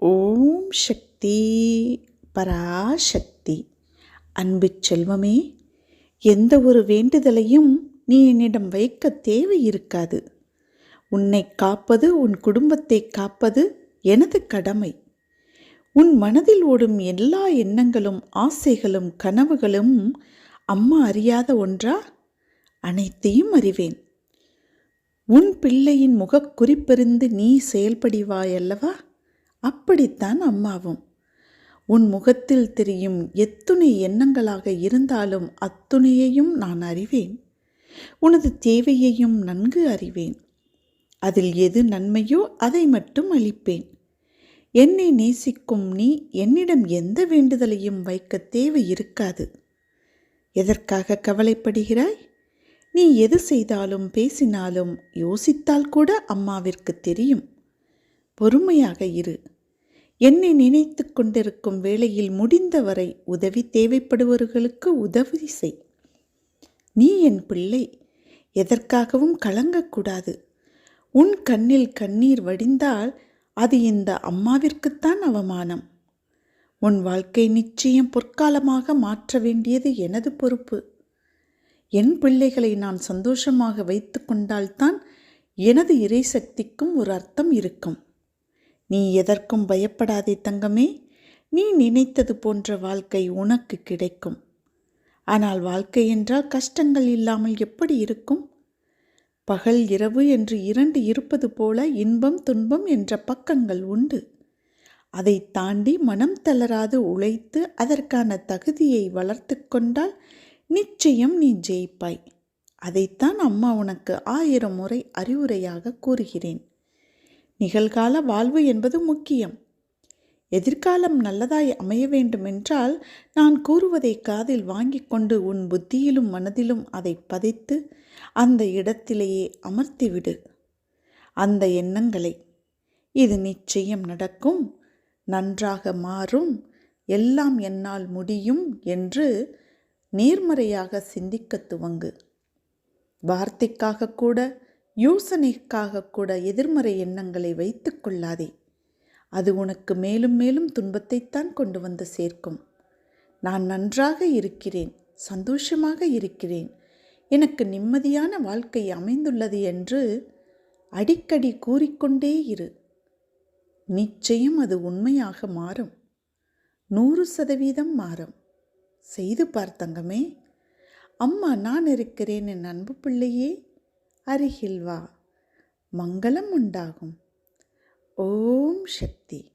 ஓம் சக்தி பராசக்தி. அன்பு செல்வமே எந்த ஒரு வேண்டுதலையும் நீ என்னிடம் வைக்க தேவை இருக்காது உன்னை காப்பது உன் குடும்பத்தை காப்பது எனது கடமை. உன் மனதில் ஓடும் எல்லா எண்ணங்களும் ஆசைகளும் கனவுகளும் அம்மா அறியாத ஒன்றா? அனைத்தையும் அறிவேன். உன் பிள்ளையின் முகக்குறிப்பெறிந்து நீ செயல்படிவாயல்லவா? அப்படித்தான் அம்மாவும். உன் முகத்தில் தெரியும் எத்துணை எண்ணங்களாக இருந்தாலும் அத்துணையையும் நான் அறிவேன். உனது தேவையையும் நன்கு அறிவேன். அதில் எது நன்மையோ அதை மட்டும் அளிப்பேன். என்னை நேசிக்கும் நீ என்னிடம் எந்த வேண்டுதலையும் வைக்க தேவை இருக்காது. எதற்காக கவலைப்படுகிறாய்? நீ எது செய்தாலும் பேசினாலும் யோசித்தால் கூட அம்மாவிற்கு தெரியும். பொறுமையாக இரு. என்னை நினைத்து கொண்டிருக்கும் வேளையில் முடிந்தவரை உதவி தேவைப்படுவவர்களுக்கு உதவி செய். நீ என் பிள்ளை. எதற்காகவும் கலங்கக்கூடாது. உன் கண்ணில் கண்ணீர் வடிந்தால் அது இந்த அம்மாவிற்குத்தான் அவமானம். உன் வாழ்க்கை நிச்சயம் பொற்காலமாக மாற்ற வேண்டியது எனது பொறுப்பு. என் பிள்ளைகளை நான் சந்தோஷமாக வைத்து கொண்டால்தான் எனது இறைசக்திக்கும் ஒரு அர்த்தம் இருக்கும். நீ எதற்கும் பயப்படாதே தங்கமே. நீ நினைத்தது போன்ற வாழ்க்கை உனக்கு கிடைக்கும். ஆனால் வாழ்க்கை என்றால் கஷ்டங்கள் இல்லாமல் எப்படி இருக்கும்? பகல் இரவு என்று இரண்டு இருப்பது போல இன்பம் துன்பம் என்ற பக்கங்கள் உண்டு. அதை தாண்டி மனம் தளராது உழைத்து அதற்கான தகுதியை வளர்த்து கொண்டால் நிச்சயம் நீ ஜெயிப்பாய். அதைத்தான் அம்மா உனக்கு ஆயிரம் முறை அறிவுரையாக கூறுகிறேன். நிகழ்கால வாழ்வு என்பது முக்கியம். எதிர்காலம் நல்லதாய் அமைய வேண்டுமென்றால் நான் கூறுவதை காதில் வாங்கி கொண்டு உன் புத்தியிலும் மனதிலும் அதை பதித்து அந்த இடத்திலேயே அமர்த்திவிடு. அந்த எண்ணங்களை இது நிச்சயம் நடக்கும் நன்றாக மாறும் எல்லாம் என்னால் முடியும் என்று நேர்மறையாக சிந்திக்க துவங்கு. வார்த்தைக்காக கூட யோசனைக்காக கூட எதிர்மறை எண்ணங்களை வைத்து கொள்ளாதே. அது உனக்கு மேலும் மேலும் துன்பத்தைத்தான் கொண்டு வந்து சேர்க்கும். நான் நன்றாக இருக்கிறேன் சந்தோஷமாக இருக்கிறேன். எனக்கு நிம்மதியான வாழ்க்கை அமைந்துள்ளது என்று அடிக்கடி கூறிக்கொண்டே இரு. நிச்சயம் அது உண்மையாக மாறும். நூறு சதவீதம் மாறும். செய்து பார்த்தங்கமே அம்மா நான் இருக்கிறேன் என் அன்பு பிள்ளையே. அருகில் வா. மங்களம் உண்டாகும். ஓம் சக்தி.